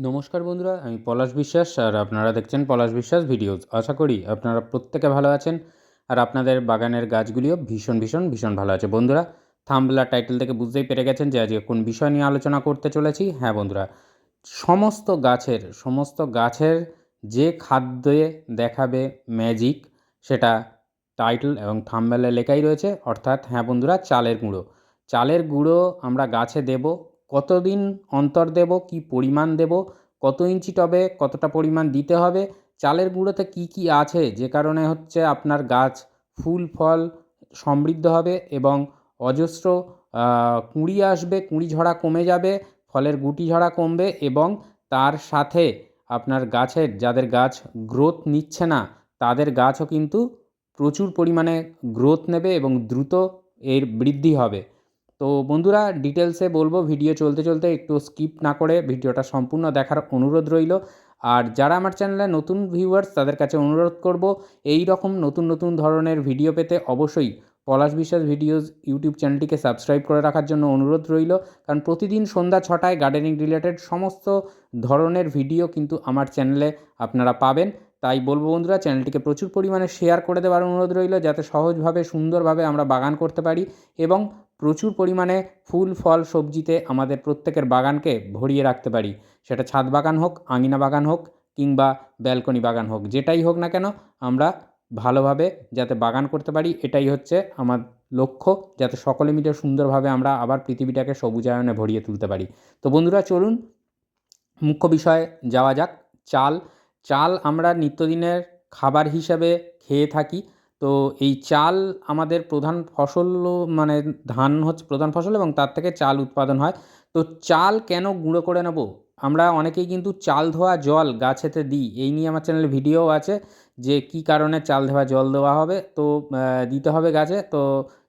নমস্কার বন্ধুরা, আমি পলাশ বিশ্বাস আর আপনারা দেখছেন পলাশ বিশ্বাস ভিডিওস। আশা করি আপনারা প্রত্যেকে ভালো আছেন আর আপনাদের বাগানের গাছগুলিও ভীষণ ভীষণ ভীষণ ভালো আছে। বন্ধুরা থাম্বলার টাইটেল থেকে বুঝতেই পেরে গেছেন যে আজকে কোন বিষয় নিয়ে আলোচনা করতে চলেছি। হ্যাঁ বন্ধুরা, সমস্ত গাছের সমস্ত গাছের যে খাদ্যে দেখাবে ম্যাজিক সেটা টাইটেল এবং থাম্বেলে লেখাই রয়েছে। অর্থাৎ হ্যাঁ বন্ধুরা, চালের গুঁড়ো। চালের গুঁড়ো আমরা গাছে দেব কতদিন অন্তর দেব, কি পরিমাণ দেব, কত ইঞ্চি টবে কতটা পরিমাণ দিতে হবে, চালের গুঁড়োতে কি কি আছে, যে কারণে হচ্ছে আপনার গাছ ফুল, ফল সমৃদ্ধ হবে এবং অজস্র কুঁড়ি আসবে, কুঁড়ি ঝরা কমে যাবে, ফলের গুটি ঝরা কমবে এবং তার সাথে আপনার গাছের, যাদের গাছ গ্রোথ নিচ্ছে না, তাদের গাছও কিন্তু প্রচুর পরিমাণে গ্রোথ নেবে এবং দ্রুত এর বৃদ্ধি হবে। তো বন্ধুরা ডিটেলসে বলব, ভিডিও চলতে চলতে একটু স্কিপ না করে ভিডিওটা সম্পূর্ণ দেখার অনুরোধ রইল। আর যারা আমার চ্যানেলে নতুন ভিউয়ার্স তাদের কাছে অনুরোধ করব, এই রকম নতুন নতুন ধরনের ভিডিও পেতে অবশ্যই পলাশ বিশ্বাস ভিডিওস ইউটিউব চ্যানেলটিকে সাবস্ক্রাইব করে রাখার জন্য অনুরোধ রইল। কারণ প্রতিদিন সন্ধ্যা ছটায় গার্ডেনিং রিলেটেড সমস্ত ধরনের ভিডিও কিন্তু আমার চ্যানেলে আপনারা পাবেন। তাই বলব বন্ধুরা, চ্যানেলটিকে প্রচুর পরিমাণে শেয়ার করে দেওয়ার অনুরোধ রইল, যাতে সহজভাবে, সুন্দরভাবে আমরা বাগান করতে পারি এবং প্রচুর পরিমাণে ফুল, ফল, সবজিতে আমাদের প্রত্যেকের বাগানকে ভরিয়ে রাখতে পারি। সেটা ছাদ বাগান হোক, আঙিনা বাগান হোক কিংবা ব্যালকনি বাগান হোক, যেটাই হোক না কেন, আমরা ভালোভাবে যাতে বাগান করতে পারি, এটাই হচ্ছে আমার লক্ষ্য, যাতে সকলে মিলে সুন্দরভাবে আমরা আবার পৃথিবীটাকে সবুজায়নে ভরিয়ে তুলতে পারি। তো বন্ধুরা, চলুন, মুখ্য বিষয়ে যাওয়া যাক, চাল। চাল আমরা নিত্যদিনের খাবার হিসাবে খেয়ে থাকি। তো এই চাল আমাদের প্রধান ফসল মানে ধান হচ্ছে প্রধান ফসল এবং তার থেকে চাল উৎপাদন হয়। তো চাল কেন গুঁড়ো করে নেব? আমরা অনেকেই কিন্তু চাল ধোয়া জল গাছেতে দিই। এই নিয়ে আমার চ্যানেলে ভিডিও আছে যে কী কারণে চাল ধোয়া জল দেওয়া হবে। তো দিতে হবে গাছে। তো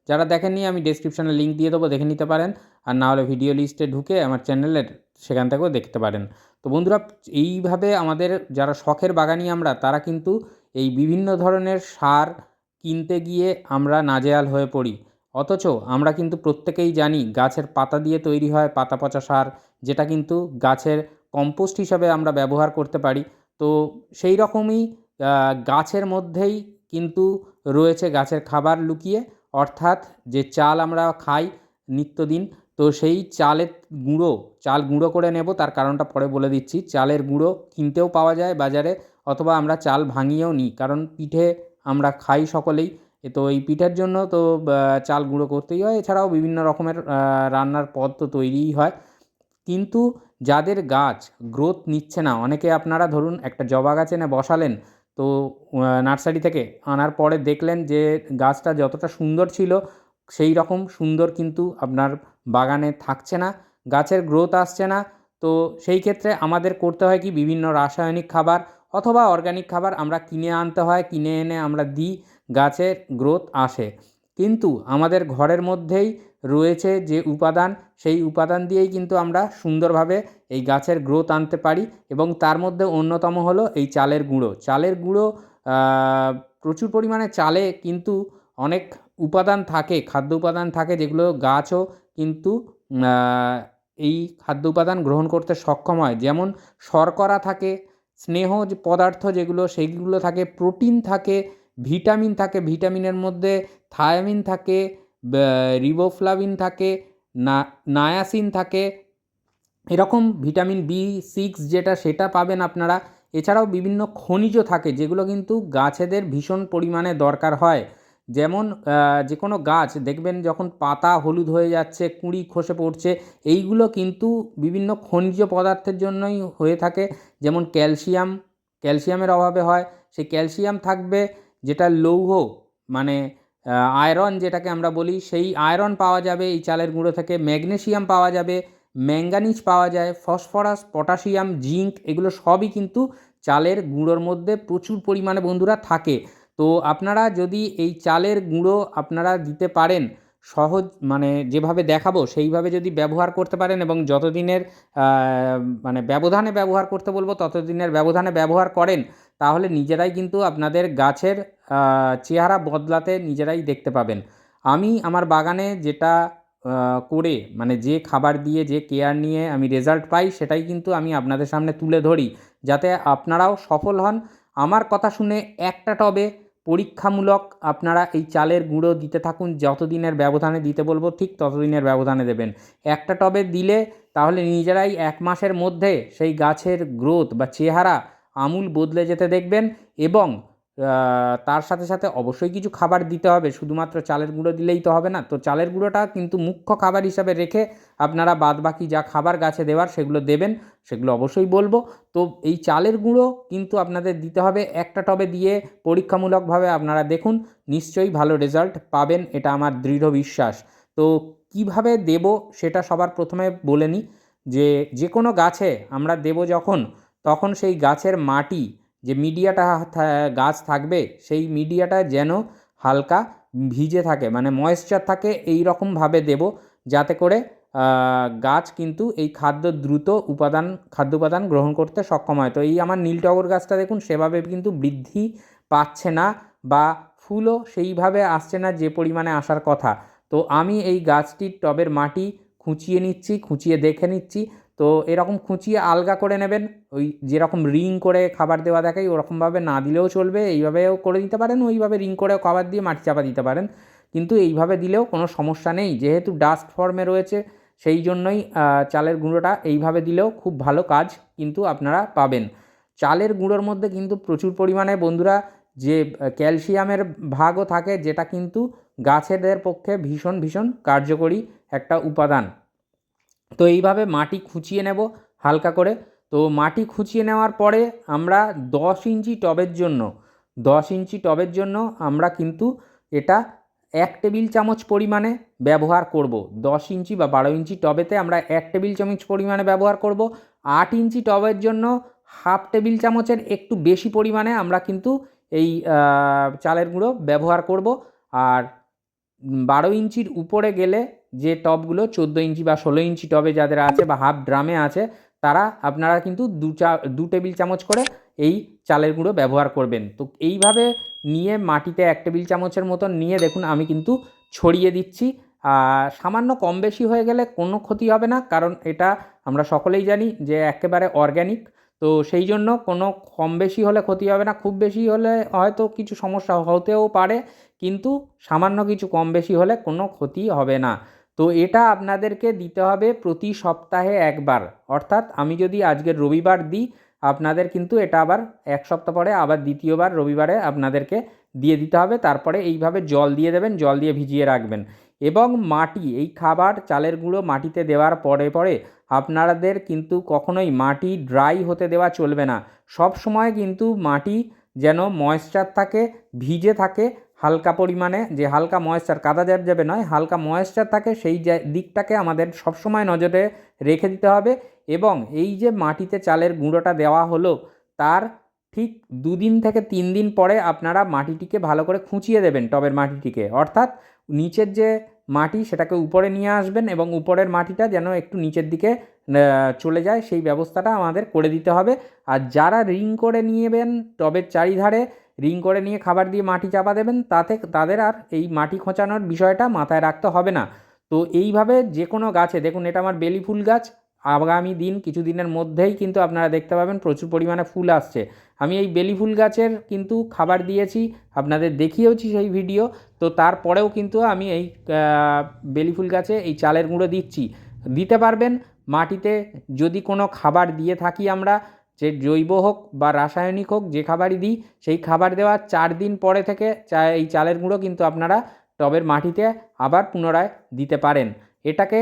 যারা দেখেননি আমি ডেসক্রিপশানে লিঙ্ক দিয়ে দেবো, দেখে নিতে পারেন। আর না হলে ভিডিও লিস্টে ঢুকে আমার চ্যানেলের সেখান থেকেও দেখতে পারেন। তো বন্ধুরা, এইভাবে আমাদের যারা শখের বাগানি আমরা, তারা কিন্তু এই বিভিন্ন ধরনের সার কিনতে গিয়ে আমরা নাজেহাল হয়ে পড়ি। অথচ আমরা কিন্তু প্রত্যেকেই জানি গাছের পাতা দিয়ে তৈরি হয় পাতা পচা সার, যেটা কিন্তু গাছের কম্পোস্ট হিসাবে আমরা ব্যবহার করতে পারি। তো সেই রকমই গাছের মধ্যেই কিন্তু রয়েছে গাছের খাবার লুকিয়ে, অর্থাৎ যে চাল আমরা খাই নিত্যদিন, তো সেই চালের গুঁড়ো, চাল গুঁড়ো করে নেব, তার কারণটা পরে বলে দিচ্ছি। চালের গুঁড়ো কিনতেও পাওয়া যায় বাজারে, অথবা আমরা চাল ভাঙিয়েও নিই, কারণ পিঠে আমরা খাই সকলেই। তো এই পিঠার জন্য তো চাল গুঁড়ো করতেই হয়। এছাড়াও বিভিন্ন রকমের রান্নার পদ তো তৈরিই হয়। কিন্তু যাদের গাছ গ্রোথ নিচ্ছে না, অনেকে আপনারা ধরুন একটা জবা গাছ এনে বসালেন, তো নার্সারি থেকে আনার পরে দেখলেন যে গাছটা যতটা সুন্দর ছিল, সেই রকম সুন্দর কিন্তু আপনার বাগানে থাকছে না, গাছের গ্রোথ আসছে না। তো সেই ক্ষেত্রে আমাদের করতে হয় কি, বিভিন্ন রাসায়নিক খাবার অথবা অর্গ্যানিক খাবার আমরা কিনে আনতে হয়, কিনে এনে আমরা দিই গাছের গ্রোথ আসে। কিন্তু আমাদের ঘরের মধ্যেই রয়েছে যে উপাদান, সেই উপাদান দিয়েই কিন্তু আমরা সুন্দরভাবে এই গাছের গ্রোথ আনতে পারি এবং তার মধ্যে অন্যতম হলো এই চালের গুঁড়ো। চালের গুঁড়ো প্রচুর পরিমাণে চালে কিন্তু অনেক উপাদান থাকে, খাদ্য উপাদান থাকে যেগুলো গাছও কিন্তু এই খাদ্য উপাদান গ্রহণ করতে সক্ষম হয়। যেমন শর্করা থাকে স্নেহ যে পদার্থ যেগুলো, সেইগুলো থাকে, প্রোটিন থাকে, ভিটামিন থাকে, ভিটামিনের মধ্যে থায়ামিন থাকে রিবোফ্লাভিন থাকে, না, নায়াসিন থাকে, এরকম ভিটামিন বি সিক্স যেটা, সেটা পাবেন আপনারা। এছাড়াও বিভিন্ন খনিজ থাকে, যেগুলো কিন্তু গাছেদের ভীষণ পরিমাণে দরকার হয়। যেমন যে কোনো গাছ, দেখবেন যখন পাতা হলুদ হয়ে যাচ্ছে, কুঁড়ি খসে পড়ছে, এইগুলো কিন্তু বিভিন্ন খনিজ পদার্থের জন্যই হয়ে থাকে। যেমন ক্যালসিয়াম, ক্যালসিয়ামের অভাবে হয়। সেই ক্যালসিয়াম থাকবে যেটা লৌহ মানে আয়রন যেটাকে আমরা বলি, সেই আয়রন পাওয়া যাবে এই চালের গুঁড়ো থেকে ম্যাগনেশিয়াম পাওয়া যাবে, ম্যাঙ্গানিজ পাওয়া যায়, ফসফরাস, পটাশিয়াম, জিঙ্ক, এগুলো সবই কিন্তু চালের গুঁড়োর মধ্যে প্রচুর পরিমাণে বন্ধুরা থাকে। তো আপনারা যদি এই চালের গুঁড়ো আপনারা দিতে পারেন, সহজ মানে যেভাবে দেখাবো সেইভাবে যদি ব্যবহার করতে পারেন এবং যতদিনের মানে ব্যবধানে ব্যবহার করতে বলব, ততদিনের ব্যবধানে ব্যবহার করেন, তাহলে নিজেরাই কিন্তু আপনাদের গাছের চেহারা বদলাতে নিজেরাই দেখতে পাবেন। আমি আমার বাগানে যেটা করে মানে যে খাবার দিয়ে, যে কেয়ার নিয়ে আমি রেজাল্ট পাই সেটাই কিন্তু আমি আপনাদের সামনে তুলে ধরি, যাতে আপনারাও সফল হন। আমার কথা শুনে একটা টবে পরীক্ষামূলক আপনারা এই চালের গুঁড়ো দিতে থাকুন, যতদিনের ব্যবধানে দিতে বলব ঠিক ততদিনের ব্যবধানে দেবেন। একটা টবে দিলে তাহলে নিজেরাই এক মাসের মধ্যে সেই গাছের গ্রোথ বা চেহারা আমূল বদলে যেতে দেখবেন এবং তার সাথে সাথে অবশ্যই কিছু খাবার দিতে হবে। শুধুমাত্র চালের গুঁড়ো দিলেই তো হবে না। তো চালের গুঁড়োটা কিন্তু মুখ্য খাবার হিসাবে রেখে আপনারা বাদ বাকি যা খাবার গাছে দেওয়ার সেগুলো দেবেন, সেগুলো অবশ্যই বলব। তো এই চালের গুঁড়ো কিন্তু আপনাদের দিতে হবে। একটা টবে দিয়ে পরীক্ষামূলকভাবে আপনারা দেখুন, নিশ্চয়ই ভালো রেজাল্ট পাবেন, এটা আমার দৃঢ় বিশ্বাস। তো কীভাবে দেব সেটা সবার প্রথমে বলে নিই যে যে কোনো গাছে আমরা দেব যখন, তখন সেই গাছের মাটি যে মিডিয়াটা গাছ থাকবে, সেই মিডিয়াটা যেন হালকা ভিজে থাকে মানে ময়েশ্চার থাকে এই রকমভাবে দেবো যাতে করে গাছ কিন্তু এই খাদ্য দ্রুত উপাদান, খাদ্য উপাদান গ্রহণ করতে সক্ষম হয়। তো এই আমার নীল টগর গাছটা দেখুন, সেভাবে কিন্তু বৃদ্ধি পাচ্ছে না বা ফুলও সেইভাবে আসছে না যে পরিমাণে আসার কথা। তো আমি এই গাছটির টবের মাটি খুঁচিয়ে নিচ্ছি, খুঁচিয়ে দেখে নিচ্ছি তো এরকম খুঁচিয়ে আলগা করে নেবেন, ওই যেরকম রিং করে খাবার দেওয়া দেখাই, ওরকমভাবে না দিলেও চলবে, এইভাবেও করে দিতে পারেন, ওইভাবে রিং করেও খাবার দিয়ে মাটি চাপা দিতে পারেন। কিন্তু এইভাবে দিলেও কোনো সমস্যা নেই, যেহেতু ডাস্ট ফর্মে রয়েছে, সেই জন্যই চালের গুঁড়োটা এইভাবে দিলেও খুব ভালো কাজ কিন্তু আপনারা পাবেন। চালের গুঁড়োর মধ্যে কিন্তু প্রচুর পরিমাণে বন্ধুরা যে ক্যালসিয়ামের ভাগও থাকে, যেটা কিন্তু গাছেদের পক্ষে ভীষণ ভীষণ কার্যকরী একটা উপাদান। তো এইভাবে মাটি খুঁচিয়ে নেব হালকা করে। তো মাটি খুঁচিয়ে নেওয়ার পরে আমরা দশ ইঞ্চি টবের জন্য, দশ ইঞ্চি টবের জন্য আমরা কিন্তু এটা এক টেবিল চামচ পরিমাণে ব্যবহার করব। দশ ইঞ্চি বা বারো ইঞ্চি টবেতে আমরা এক টেবিল চামচ পরিমাণে ব্যবহার করব। আট ইঞ্চি টবের জন্য হাফ টেবিল চামচের একটু বেশি পরিমাণে আমরা কিন্তু এই চালের গুঁড়ো ব্যবহার করব। আর বারো ইঞ্চির উপরে গেলে যে টবগুলো চোদ্দ ইঞ্চি বা ষোলো ইঞ্চি টবে যাদের আছে বা হাফ ড্রামে আছে, তারা আপনারা কিন্তু দু চা, দু টেবিল চামচ করে এই চালের গুঁড়ো ব্যবহার করবেন। তো এইভাবে নিয়ে মাটিতে এক টেবিল চামচের মতন নিয়ে দেখুন, আমি কিন্তু ছড়িয়ে দিচ্ছি। সামান্য কম বেশি হয়ে গেলে কোনো ক্ষতি হবে না, কারণ এটা আমরা সকলেই জানি যে একেবারে অর্গ্যানিক তো সেই জন্য কোনো কম বেশি হলে ক্ষতি হবে না, খুব বেশি হলে হয়তো কিছু সমস্যা হতেও পারে, কিন্তু সামান্য কিছু কম বেশি হলে কোনো ক্ষতি হবে না। তো এটা আপনাদেরকে দিতে হবে প্রতি সপ্তাহে একবার। অর্থাৎ আমি যদি আজকের রবিবার দিই, আপনাদের কিন্তু এটা আবার এক সপ্তাহ পরে, আবার দ্বিতীয়বার রবিবারে আপনাদেরকে দিয়ে দিতে হবে। তারপরে এইভাবে জল দিয়ে দেবেন, জল দিয়ে ভিজিয়ে রাখবেন। এবং মাটি, এই খাবার চালের গুঁড়ো মাটিতে দেওয়ার পরে পরে আপনাদের কিন্তু কখনোই মাটি ড্রাই হতে দেওয়া চলবে না। সব সময় কিন্তু মাটি যেন ময়েশ্চার থাকে, ভিজে থাকে, হালকা পরিমাণে, যে হালকা ময়েশ্চার, কাদা যার যাবে নয়, হালকা ময়েশ্চার থাকে, সেই দিকটাকে আমাদের সবসময় নজরে রেখে দিতে হবে এবং এই যে মাটিতে চালের গুঁড়োটা দেওয়া হলো, তার ঠিক দুদিন থেকে তিন দিন পরে আপনারা মাটিটিকে ভালো করে খুঁচিয়ে দেবেন টবের মাটিটিকে। অর্থাৎ নিচের যে মাটি সেটাকে উপরে নিয়ে আসবেন এবং উপরের মাটিটা যেন একটু নিচের দিকে চলে যায়, সেই ব্যবস্থাটা আমাদের করে দিতে হবে। আর যারা রিং করে নিয়েবেন টবের চারিধারে, রিং করে নিয়ে খাবার দিয়ে মাটি চাপা দেবেন, তাতে তাদের আর এই মাটি খোঁচানোর বিষয়টা মাথায় রাখতে হবে না। তো এইভাবে যে কোনো গাছে, দেখুন এটা আমার বেলি ফুল গাছ আগামী দিন, কিছু দিনের মধ্যেই কিন্তু আপনারা দেখতে পাবেন প্রচুর পরিমাণে ফুল আসছে। আমি এই বেলি ফুল গাছের কিন্তু খাবার দিয়েছি, আপনাদের দেখিয়েওছি সেই ভিডিও। তো তারপরেও কিন্তু আমি এই বেলি ফুল গাছে এই চালের গুঁড়ো দিচ্ছি। দিতে পারবেন মাটিতে, যদি কোনো খাবার দিয়ে থাকি আমরা, যে জৈব হোক বা রাসায়নিক হোক, যে খাবারই দিই, সেই খাবার দেওয়ার চার দিন পরে থেকে চা, এই চালের গুঁড়ো কিন্তু আপনারা টবের মাটিতে আবার পুনরায় দিতে পারেন। এটাকে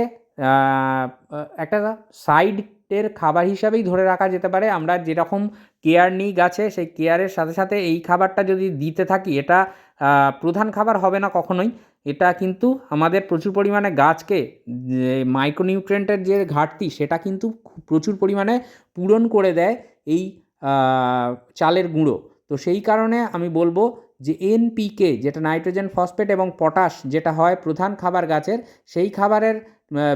একটা সাইডের খাবার হিসাবেই ধরে রাখা যেতে পারে। আমরা যেরকম কেয়ার নিই গাছে সেই কেয়ারের সাথে সাথে এই খাবারটা যদি দিতে থাকি, এটা প্রধান খাবার হবে না কখনোই। এটা কিন্তু আমাদের প্রচুর পরিমাণে গাছকে, যে মাইক্রোনিউট্রেন্টের যে ঘাটতি, সেটা কিন্তু প্রচুর পরিমাণে পূরণ করে দেয় এই চালের গুঁড়ো। তো সেই কারণে আমি বলব যে এনপিকে যেটা নাইট্রোজেন ফসফেট এবং পটাশ, যেটা হয় প্রধান খাবার গাছের, সেই খাবারের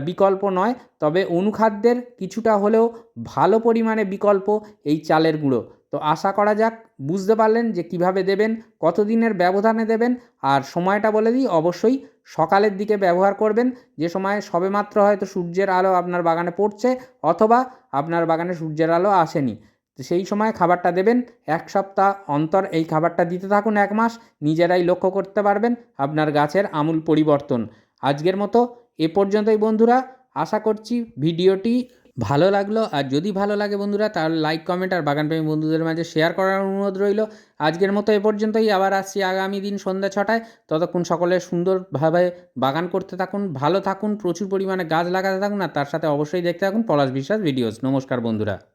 বিকল্প নয়। তবে অনুখাদ্যের কিছুটা হলেও ভালো পরিমাণে বিকল্প এই চালের গুঁড়ো। তো আশা করা যাক, বুঝতে পারলেন যে কীভাবে দেবেন কত দিনের ব্যবধানে দেবেন, আর সময়টা বলে দিই, অবশ্যই সকালের দিকে ব্যবহার করবেন। যে সময় সবেমাত্র হয়তো সূর্যের আলো আপনার বাগানে পড়ছে, অথবা আপনার বাগানে সূর্যের আলো আসেনি। সেই সময় খাবারটা দেবেন, এক সপ্তাহ অন্তর এই খাবারটা দিতে থাকুন এক মাস, নিজেরাই লক্ষ্য করতে পারবেন আপনার গাছের আমূল পরিবর্তন। আজকের মতো এ পর্যন্তই বন্ধুরা, আশা করছি ভিডিওটি ভালো লাগল। আর যদি ভালো লাগে বন্ধুরা, তাহলে লাইক কমেন্ট আর বাগানপ্রেমী বন্ধুদের মাঝে শেয়ার করার অনুরোধ রইল। আজকের মতো এ পর্যন্তই, আবার আসছি আগামী দিন সন্ধ্যা ছটায়। ততক্ষণ সকলে সুন্দরভাবে বাগান করতে থাকুন, ভালো থাকুন, প্রচুর পরিমাণে গাছ লাগাতে থাকুন, আর তার সাথে অবশ্যই দেখতে থাকুন পলাশ বিশ্বাস ভিডিওস। নমস্কার বন্ধুরা।